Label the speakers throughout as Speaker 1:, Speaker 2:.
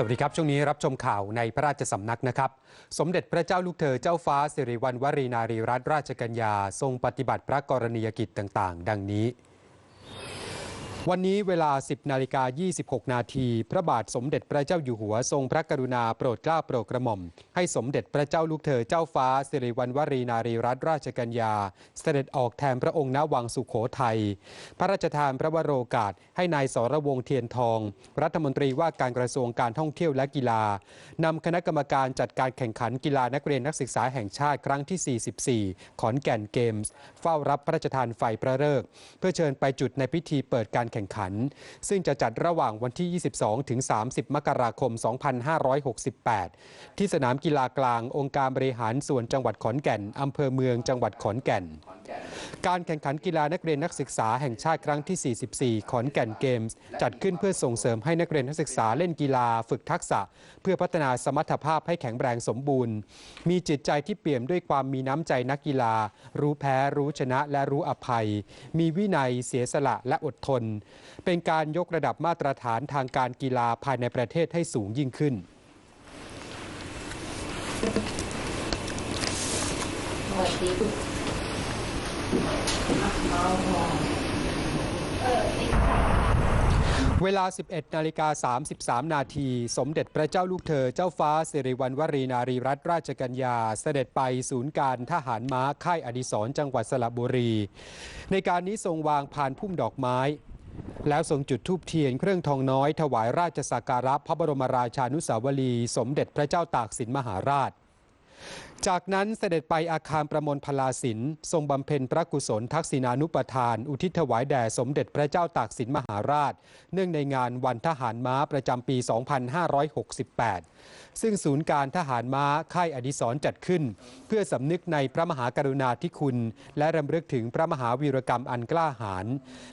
Speaker 1: สวัสดีครับ ช่วงนี้รับชมข่าวในพระราชสำนักนะครับ สมเด็จพระเจ้าลูกเธอเจ้าฟ้าสิริวัณวรีนารีรัตนราชกัญญาทรงปฏิบัติพระกรณียกิจต่าง ๆ ดังนี้ วันนี้เวลา 10 นาฬิกา 26 นาที พระบาทสมเด็จพระเจ้าอยู่หัวทรงพระกรุณาโปรดเกล้าโปรดกระหม่อม ให้สมเด็จพระเจ้าลูกเธอเจ้าฟ้า สิริวัณวรีนารีรัตนราชกัญญา เสด็จออกแทนพระองค์ณวังสุขโขทัย พระราชทานพระวโรกาส ให้นายสรวงเทียนทอง รัฐมนตรีว่าการกระทรวงการท่องเที่ยวและกีฬา นำคณะกรรมการจัดการแข่งขันกีฬานักเรียนนักศึกษาแห่งชาติครั้งที่ 44 ขอนแก่นเกมส์ เฝ้ารับพระราชทานไฟพระฤกษ์เพื่อเชิญไปจุดในพิธีเปิดการแข่งขัน ซึ่งจะจัดระหว่างวันที่ 22 ถึง 30 มกราคม 2568 ที่สนามกีฬากลางองค์การบริหารส่วนจังหวัดขอนแก่นอำเภอเมืองจังหวัดขอนแก่น การแข่งขันกีฬานักเรียนนักศึกษาแห่งชาติครั้งที่ 44 ขอนแก่นเกมส์ จัดขึ้นเพื่อส่งเสริมให้นักเรียนนักศึกษาเล่นกีฬาฝึกทักษะ เพื่อพัฒนาสมรรถภาพให้แข็งแรงสมบูรณ์ มีจิตใจที่เปี่ยมด้วยความมีน้ำใจนักกีฬา รู้แพ้ รู้ชนะและรู้อภัย มีวินัยเสียสละและอดทน เป็นการยกระดับมาตรฐานทางการกีฬาภายในประเทศให้สูงยิ่งขึ้น
Speaker 2: สวัสดีคุณ เว
Speaker 1: ลา 11 นาฬิกา 33 นาที สมเด็จพระเจ้าลูกเธอ เจ้าฟ้าสิริวัณวรีนารีรัตนราชกัญญา เสด็จไปศูนย์การทหารม้าค่ายอดิศรจังหวัดสระบุรี ในการนี้ทรงวางพานพุ่มดอกไม้ แล้วทรงจุดธูปเทียนเครื่องทองน้อย ถวายราชสักการะพระบรมราชานุสาวรีย์สมเด็จพระเจ้าตากสินมหาราช จากนั้นเสด็จไปอาคารประมลพลาสินทรงบำเพ็ญพระกุศลทักษิณานุปทาน อุทิศถวายแด่สมเด็จพระเจ้าตากสินมหาราช เนื่องในงานวันทหารม้าประจำปี 2568 ซึ่งศูนย์การทหารม้าค่ายอดิศรจัดขึ้น เพื่อสำนึกในพระมหากรุณาธิคุณ และรำลึกถึงพระมหาวีรกรรมอันกล้าหาญ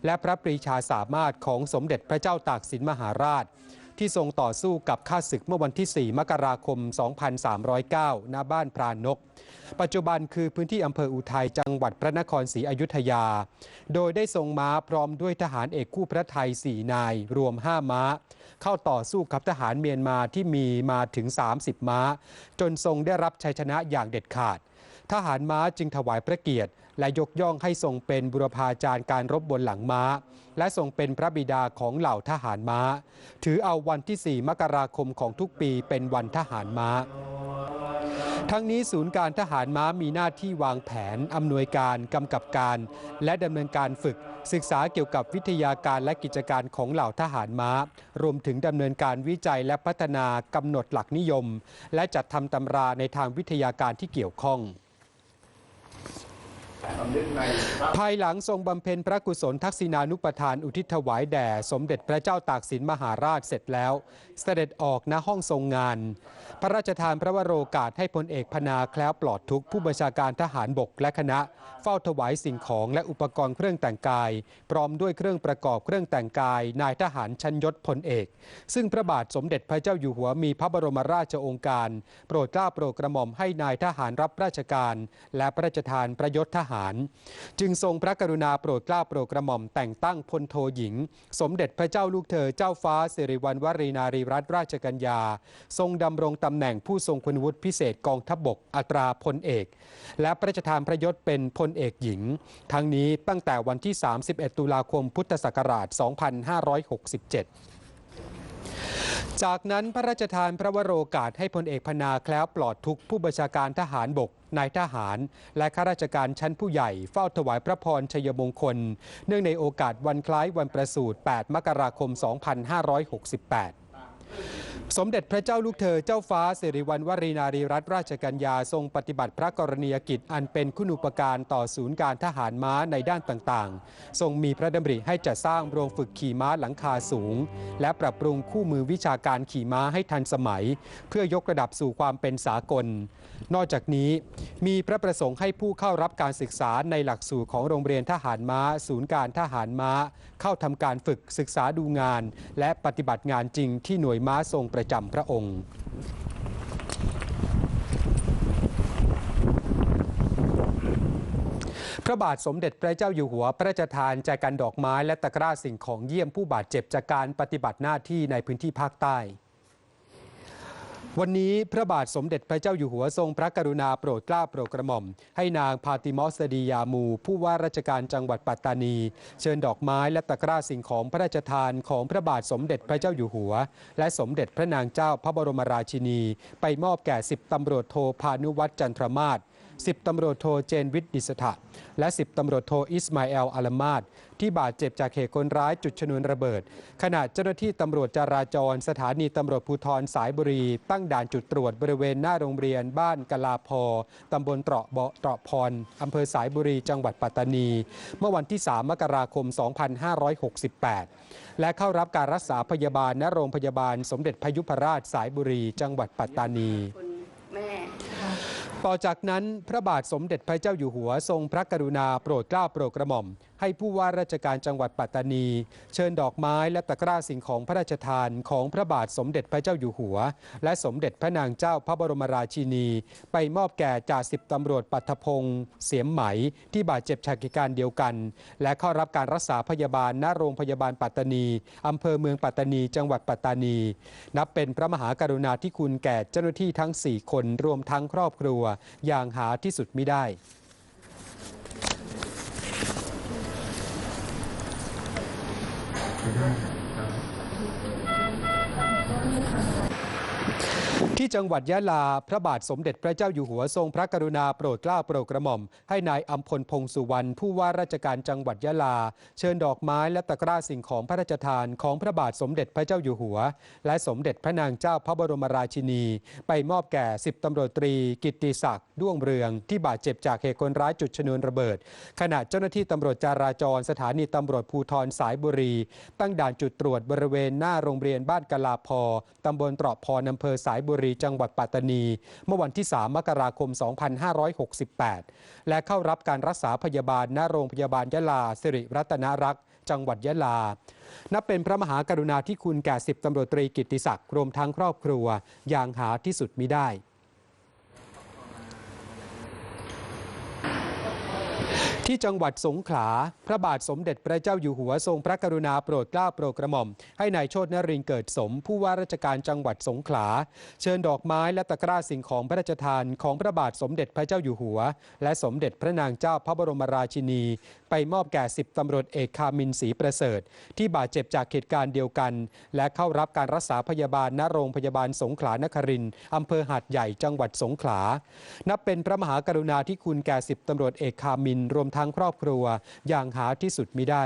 Speaker 1: และพระปรีชาสามารถของสมเด็จพระเจ้าตากสินมหาราช ที่ทรงต่อสู้กับข้าศึกเมื่อวันที่ 4 มกราคม 2309ณบ้านพรานก ปัจจุบันคือพื้นที่อำเภออุทัยจังหวัดพระนครศรีอยุธยา โดยได้ทรงม้าพร้อมด้วยทหารเอกคู่พระไทย 4 นาย รวม 5 ม้า เข้าต่อสู้กับทหารเมียนมาที่มีมาถึง 30 ม้า จนทรงได้รับชัยชนะอย่างเด็ดขาด ทหารม้าจึงถวายพระเกียรติ และยกย่องให้ทรงเป็นบุรพาจารย์การรบบนหลังม้า และทรงเป็นพระบิดาของเหล่าทหารม้า ถือเอาวันที่ 4 มกราคมของทุกปีเป็นวันทหารม้าทั้งนี้ศูนย์การทหารม้ามีหน้าที่วางแผน อำนวยการ กำกับการ และดำเนินการฝึก ศึกษาเกี่ยวกับวิทยาการและกิจการของเหล่าทหารม้า รวมถึงดำเนินการวิจัยและพัฒนากำหนดหลักนิยม และจัดทำตำราในทางวิทยาการที่เกี่ยวข้อง ภายหลังทรงบำเพ็ญพระกุศลทักษิณานุปทานอุทิศถวายแด่ สมเด็จพระเจ้าตากสินมหาราชเสร็จแล้ว เสด็จออกณห้องทรงงาน พระราชทานพระวโรกาสให้พลเอกพนาแคล้วปลอดทุกผู้บัญชาการทหารบกและคณะ เฝ้าถวายสิ่งของและอุปกรณ์เครื่องแต่งกาย พร้อมด้วยเครื่องประกอบเครื่องแต่งกาย นายทหารชั้นยศพลเอก ซึ่งพระบาทสมเด็จพระเจ้าอยู่หัวมีพระบรมราชโองการ โปรดเกล้าโปรดกระหม่อมให้นายทหารรับราชการ และพระราชทานประยศทหารจึงทรงพระกรุณาโปรดเกล้าโปรดกระหม่อมแต่งตั้งพลโทหญิง สมเด็จพระเจ้าลูกเธอเจ้าฟ้าสิริวัณวรีนารีรัตนราชกัญญา ทรงดำรงตำแหน่งผู้ทรงคุณวุฒิพิเศษกองทัพบกอัตราพลเอก และพระราชทานพระยศเป็นพลเอกหญิง ทั้งนี้ตั้งแต่วันที่ 31 ตุลาคมพุทธศักราช 2567 จากนั้นพระราชทานพระวโรกาสให้พลเอกพนาแคล้วปลอดทุกผู้บัญชาการทหารบกนายทหาร และข้าราชการชั้นผู้ใหญ่เฝ้าถวายพระพรชัยมงคล เนื่องในโอกาสวันคล้ายวันประสูติ 8 มกราคม 2568 สมเด็จพระเจ้าลูกเธอเจ้าฟ้าสิริวัณวรีนารีรัตนราชกัญญาทรงปฏิบัติพระกรณียกิจอันเป็นคุณูปการต่อศูนย์การทหารม้าในด้านต่างๆ ทรงมีพระดำริให้จัดสร้างโรงฝึกขี่ม้าหลังคาสูง และปรับปรุงคู่มือวิชาการขี่ม้าให้ทันสมัย เพื่อยกระดับสู่ความเป็นสากล นอกจากนี้มีพระประสงค์ให้ผู้เข้ารับการศึกษาในหลักสูตรของโรงเรียนทหารม้า ศูนย์การทหารม้า เข้าทำการฝึกศึกษาดูงาน และปฏิบัติงานจริงที่หน่วยม้าทรงประจำพระองค์พระบาทสมเด็จพระเจ้าอยู่หัว พระราชทานแจกันดอกไม้และตะกร้าสิ่งของเยี่ยมผู้บาดเจ็บจากการปฏิบัติหน้าที่ในพื้นที่ภาคใต้ วันนี้พระบาทสมเด็จพระเจ้าอยู่หัวทรงพระกรุณาโปรดเกล้าโปรดกระหม่อม ให้นางพาติมอสดียามู ผู้ว่าราชการจังหวัดปัตตานี เชิญดอกไม้และตะกร้าสิ่งของพระราชทานของพระบาทสมเด็จพระเจ้าอยู่หัว และสมเด็จพระนางเจ้าพระบรมราชินี ไปมอบแก่สิบตำรวจโทพานุวัตรจันทรมาศ สิบตำรวจโทเจนวิทย์ดิสถะและสิบตำรวจโทอิสมาเอลอัลมาดที่บาดเจ็บจากเหตุคนร้ายจุดชนวนระเบิด ขณะเจ้าหน้าที่ตำรวจจราจร สถานีตำรวจภูธรสายบุรี ตั้งด่านจุดตรวจบริเวณหน้าโรงเรียนบ้านกลาพอตำบลเตราะเบาะเตราะพรอำเภอสายบุรีจังหวัดปัตตานี เมื่อวันที่ 3 มกราคม 2568 และเข้ารับการรักษาพยาบาลณโรงพยาบาลสมเด็จพยุพราชสายบุรี จังหวัดปัตตานี ต่อจากนั้นพระบาทสมเด็จพระเจ้าอยู่หัวทรงพระกรุณาโปรดเกล้าโปรดกระหม่อมให้ผู้ว่าราชการจังหวัดปัตตานี เชิญดอกไม้และตะกร้าสิ่งของพระราชทานของพระบาทสมเด็จพระเจ้าอยู่หัว และสมเด็จพระนางเจ้าพระบรมราชินี ไปมอบแก่จ่าสิบตำรวจปัทพงศ์เสียมไหมที่บาดเจ็บจากเหตุการณ์เดียวกัน และเข้ารับการรักษาพยาบาลณโรงพยาบาลปัตตานีอำเภอเมืองปัตตานี จังหวัดปัตตานี นับเป็นพระมหากรุณาธิคุณแก่เจ้าหน้าที่ทั้ง 4 คนรวมทั้งครอบครัว อย่างหาที่สุดมิได้ Mm-hmm. ที่จังหวัดยะลา พระบาทสมเด็จพระเจ้าอยู่หัวทรงพระกรุณาโปรดเกล้าโปรดกระหม่อม ให้นายอัมพลพงสุวรรณผู้ว่าราชการจังหวัดยะลา เชิญดอกไม้และตะกร้าสิ่งของพระราชทานของพระบาทสมเด็จพระเจ้าอยู่หัว และสมเด็จพระนางเจ้าพระบรมราชินี ไปมอบแก่สิบตำรวจตรี กิติศักดิ์ด้วงเรือง ที่บาดเจ็บจากเหตุคนร้ายจุดชนวนระเบิด ขณะเจ้าหน้าที่ตำรวจจราจร สถานีตำรวจภูธรสายบุรี ตั้งด่านจุดตรวจบริเวณหน้าโรงเรียนบ้านกลาพอตำบลตราะพรอำเภอสายบุรีจังหวัดปัตตานี เมื่อวันที่ 3 มกราคม 2568 และเข้ารับการรักษาพยาบาลณโรงพยาบาลยะลาสิริรัตนรักษ์จังหวัดยะลา นับเป็นพระมหากรุณาธิคุณแก่สิบตำรวจตรีกิตติศักดิ์รวมทั้งครอบครัว อย่างหาที่สุดมิได้ ที่จังหวัดสงขลา พระบาทสมเด็จพระเจ้าอยู่หัวทรงพระกรุณาโปรดเกล้าโปรดกระหม่อม ให้นายโชตนรินเกิดสม ผู้ว่าราชการจังหวัดสงขลา เชิญดอกไม้และตะกร้าสิ่งของพระราชทานของพระบาทสมเด็จพระเจ้าอยู่หัว และสมเด็จพระนางเจ้าพระบรมราชินี ไปมอบแก่สิบตำรวจเอกคามินศรีประเสริฐ ที่บาดเจ็บจากเหตุการณ์เดียวกัน และเข้ารับการรักษาพยาบาลณโรงพยาบาลสงขลานครินทร์อำเภอหาดใหญ่จังหวัดสงขลา นับเป็นพระมหากรุณาธิคุณแก่สิบตำรวจเอกคามินรวมทั้งครอบครัวอย่างหาที่สุดมิได้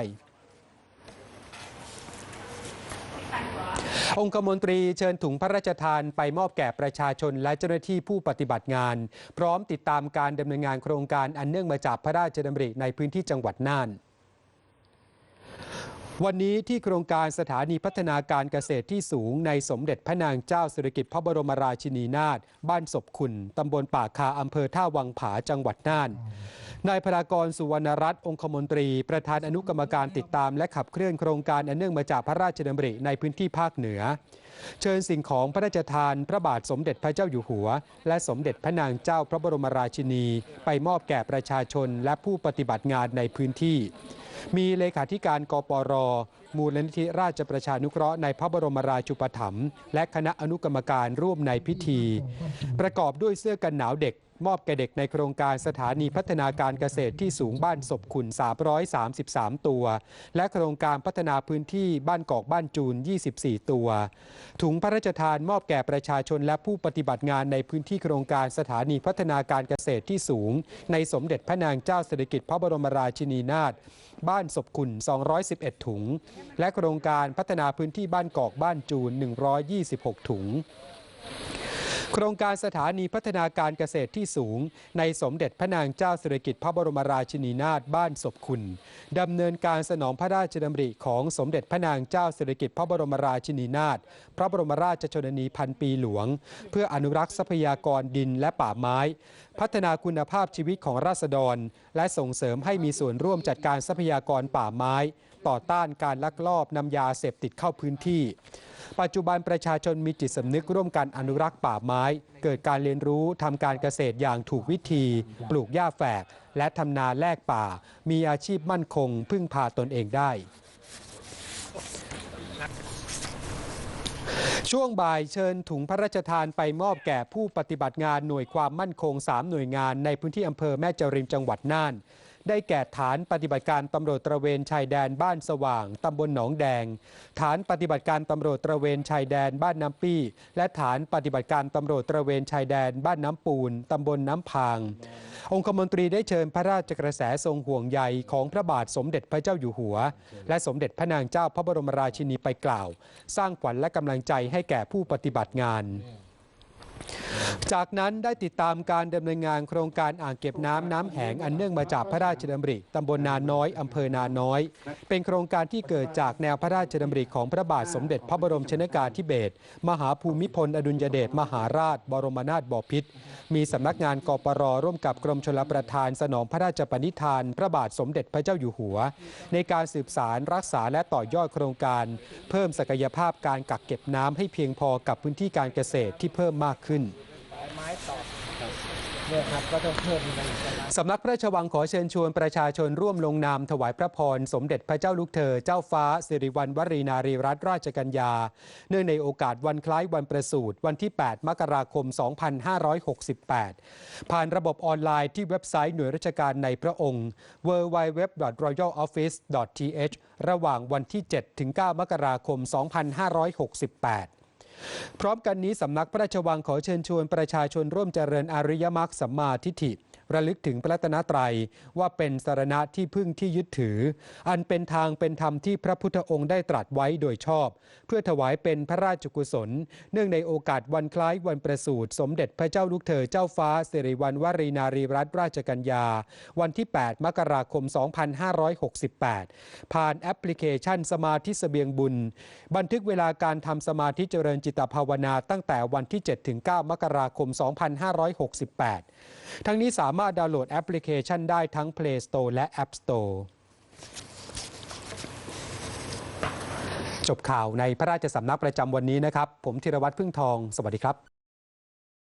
Speaker 1: องคมนตรีเชิญถุงพระราชทานไปมอบแก่ประชาชนและเจ้าหน้าที่ผู้ปฏิบัติงาน พร้อมติดตามการดำเนินงานโครงการอันเนื่องมาจากพระราชดำริในพื้นที่จังหวัดน่าน วันนี้ที่โครงการสถานีพัฒนาการเกษตรที่สูงในสมเด็จพระนางเจ้าสิริกิติ์พระบรมราชินีนาถบ้านศพขุนตำบลป่าคาอำเภอท่าวังผาจังหวัดน่านนายพรากรสุวรรณรัตน์องคมนตรี ประธานอนุกรรมการติดตาม และขับเคลื่อนโครงการอันเนื่องมาจากพระราชดำริในพื้นที่ภาคเหนือ เชิญสิ่งของพระราชทานพระบาทสมเด็จพระเจ้าอยู่หัว และสมเด็จพระนางเจ้าพระบรมราชินี ไปมอบแก่ประชาชนและผู้ปฏิบัติงานในพื้นที่ มีเลขาธิการกปร มูลนิธิราชประชานุเคราะห์ในพระบรมราชูปถัมภ์และคณะอนุกรรมการร่วมในพิธี ประกอบด้วยเสื้อกันหนาวเด็ก มอบแก่เด็กในโครงการสถานีพัฒนาการเกษตรที่สูงบ้านศพขุน 333 ตัว และโครงการพัฒนาพื้นที่บ้านกอกบ้านจูน 24 ตัว ถุงพระราชทานมอบแก่ประชาชนและผู้ปฏิบัติงานในพื้นที่โครงการสถานีพัฒนาการเกษตรที่สูง ในสมเด็จพระนางเจ้าสิริกิติ์พระบรมราชินีนาถบ้านศพขุน 211 ถุง และโครงการพัฒนาพื้นที่บ้านกอกบ้านจูน 126 ถุง โครงการสถานีพัฒนาการเกษตรที่สูง ในสมเด็จพระนางเจ้าสิริกิติ์พระบรมราชินีนาถบ้านศพคุณดำเนินการสนองพระราชดำริของสมเด็จพระนางเจ้าสิริกิติ์พระบรมราชินีนาถพระบรมราชชนนีพันปีหลวง เพื่ออนุรักษ์ทรัพยากรดินและป่าไม้ พัฒนาคุณภาพชีวิตของราษฎร และส่งเสริมให้มีส่วนร่วมจัดการทรัพยากรป่าไม้ ต่อต้านการลักลอบนำยาเสพติดเข้าพื้นที่ ปัจจุบันประชาชนมีจิตสำนึกร่วมกันอนุรักษ์ป่าไม้ เกิดการเรียนรู้ทำการเกษตรอย่างถูกวิธี ปลูกหญ้าแฝก และทำนาแลกป่า มีอาชีพมั่นคง พึ่งพาตนเองได้ช่วงบ่ายเชิญถุงพระราชทานไปมอบแก่ผู้ปฏิบัติงานหน่วยความมั่นคง 3 หน่วยงานในพื้นที่อำเภอแม่จริมจังหวัดน่าน ได้แก่ฐานปฏิบัติการตำรวจตระเวนชายแดนบ้านสว่างตำบลหนองแดง ฐานปฏิบัติการตำรวจตระเวนชายแดนบ้านน้ำปี้ และฐานปฏิบัติการตำรวจตระเวนชายแดนบ้านน้ำปูนตำบลน้ำพาง องคมนตรีได้เชิญพระราชกระแสทรงห่วงใยของพระบาทสมเด็จพระเจ้าอยู่หัว และสมเด็จพระนางเจ้าพระบรมราชินีไปกล่าว สร้างขวัญและกำลังใจให้แก่ผู้ปฏิบัติงาน จากนั้นได้ติดตามการดำเนินงานโครงการอ่างเก็บน้ำน้ำแหงอันเนื่องมาจากพระราชดำริตำบลนาน้อยอำเภอนาน้อย เป็นโครงการที่เกิดจากแนวพระราชดำริของพระบาทสมเด็จพระบรมชนกาธิเบศรมหาภูมิพลอดุลยเดชมหาราช บรมนาถบพิตรมีสำนักงานกปรร่วมกับกรมชลประทานสนองพระราชปณิธาน พระบาทสมเด็จพระเจ้าอยู่หัว ในการสืบสารรักษาและต่อยอดโครงการ เพิ่มศักยภาพการกักเก็บน้ำให้เพียงพอกับพื้นที่การเกษตรที่เพิ่มมากขึ้น
Speaker 3: ไม้ตอกเนี่ยครับก็ต้องเพิ่มมันอีกประมาณ
Speaker 1: สำนักพระราชวังขอเชิญชวนประชาชนร่วมลงนามถวายพระพร สมเด็จพระเจ้าลูกเธอ เจ้าฟ้า สิริวัณวรีนารีรัตนราชกัญญา เนื่องในโอกาสวันคล้ายวันประสูติวันที่ 8 มกราคม 2568 ผ่านระบบออนไลน์ที่เว็บไซต์หน่วยราชการในพระองค์ www.royaloffice.th ระหว่างวันที่ 7 ถึง 9 มกราคม 2568 พร้อมกันนี้สำนักพระราชวังขอเชิญชวนประชาชนร่วมเจริญอริยมรรคสัมมาทิฏฐิ ระลึกถึงพระรัตนตรัย ว่าเป็นสารณะที่พึ่งที่ยึดถือ อันเป็นทางเป็นธรรมที่พระพุทธองค์ได้ตรัสไว้โดยชอบ เพื่อถวายเป็นพระราชกุศล เนื่องในโอกาสวันคล้ายวันประสูติสมเด็จพระเจ้าลูกเธอเจ้าฟ้าสิริวัณวรีนารีรัตนราชกัญญา วันที่ 8 มกราคม 2568 ผ่านแอปพลิเคชันสมาธิเสบียงบุญ บันทึกเวลาการทำสมาธิเจริญจิตภาวนาตั้งแต่วันที่ 7 ถึง 9 มกราคม 2568 ทั้งนี้สามารถดาวน์โหลดแอปพลิเคชันได้ทั้ง Play Store และ App Store จบข่าวในพระราชสำนักประจำวันนี้นะครับ ผมธีรวัตรพึ่งทอง สวัสดีครับ